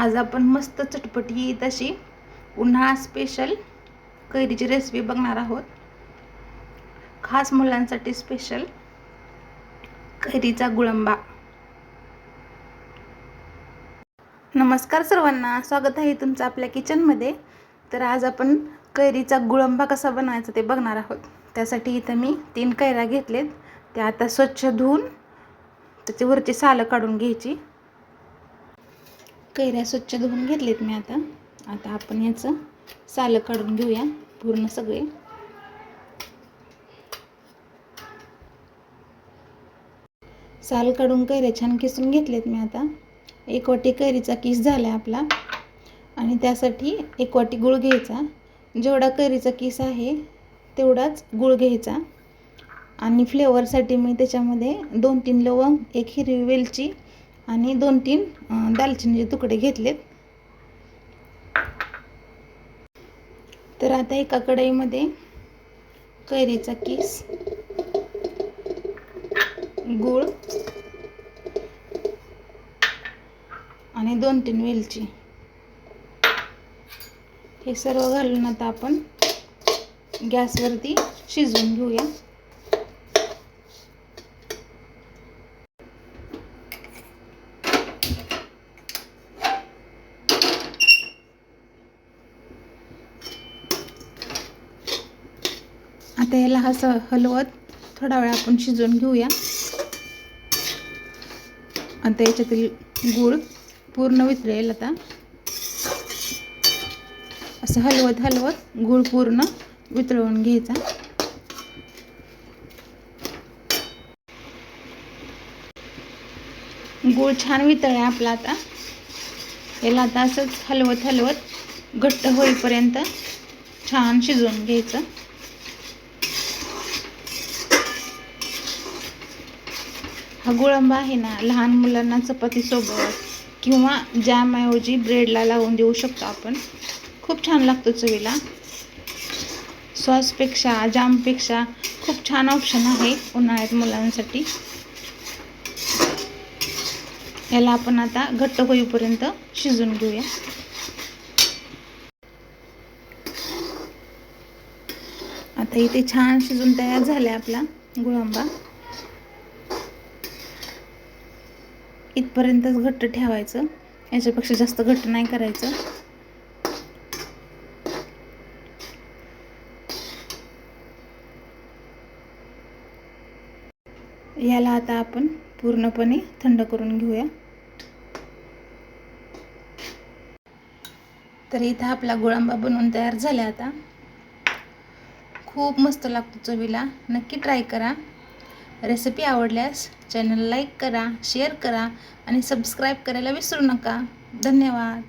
आज आपण मस्त चटपटी अशी उन्हाळा स्पेशल कैरीची रेसिपी बघणार आहोत. खास मुलांसाठी स्पेशल कैरीचा गुळंबा. नमस्कार सर्वांना स्वागत आहे तुमचं आपल्या किचनमध्ये तर आज आपण कैरीचा गुळंबा कसा बनवायचा ते बघणार आहोत. त्यासाठी इथं मी तीन कैऱ्या घेतलेत. त्या आता स्वच्छ धुवून त्याच्यावरची सालं काढून घ्यायची. कैऱ्या स्वच्छ धुवून घेतलेत मी आता. आता आपण याचं सालं काढून घेऊया पूर्ण सगळे. साल काढून कैऱ्या छान किसून घेतलेत मी आता. एक वाटी कैरीचा किस झाला आहे आपला. आणि त्यासाठी एक वाटी गुळ घ्यायचा. जेवढा कैरीचा किस आहे तेवढाच गुळ घ्यायचा. आणि फ्लेवरसाठी मी त्याच्यामध्ये दोन तीन लवंग एक हिरवी वेलची आणि दोन तीन दालचिनीचे तुकडे घेतलेत. तर आता एका कढईमध्ये कैरीचा किस गूळ आणि दोन तीन वेलची. हे सर्व घालून आता आपण गॅसवरती शिजवून घेऊया. आता ह्याला असं हलवत थोडा वेळ आपण शिजवून घेऊया. आता याच्यातील गूळ पूर्ण वितळेल आता. असं हलवत हलवत गूळ पूर्ण वितळवून घ्यायचा. गूळ छान वितळला आपला आता. याला आता असंच हलवत हलवत घट्ट होईपर्यंत छान शिजवून घ्यायचं. हा गुळंबा आहे ना लहान मुलांना चपातीसोबत किंवा जॅमऐवजी ब्रेडला लावून देऊ शकतो आपण. खूप छान लागतो चवीला. सॉसपेक्षा जामपेक्षा खूप छान ऑप्शन आहे उन्हाळ्यात मुलांसाठी. याला आपण आता घट्ट होईपर्यंत शिजून घेऊया. आता इथे छान शिजून तयार झाला आपला गुळंबा. इथपर्यंतच घट्ट ठेवायचं. याच्यापेक्षा जास्त घट्ट नाही करायचं. याला आता आपण पूर्णपणे थंड करून घेऊया. तर इथं आपला गुळांबा बनवून तयार झाला आता. खूप मस्त लागतो चवीला. नक्की ट्राय करा. रेसिपी आवडल्यास चॅनल लाईक करा शेअर करा आणि सबस्क्राईब करायला विसरू नका. धन्यवाद.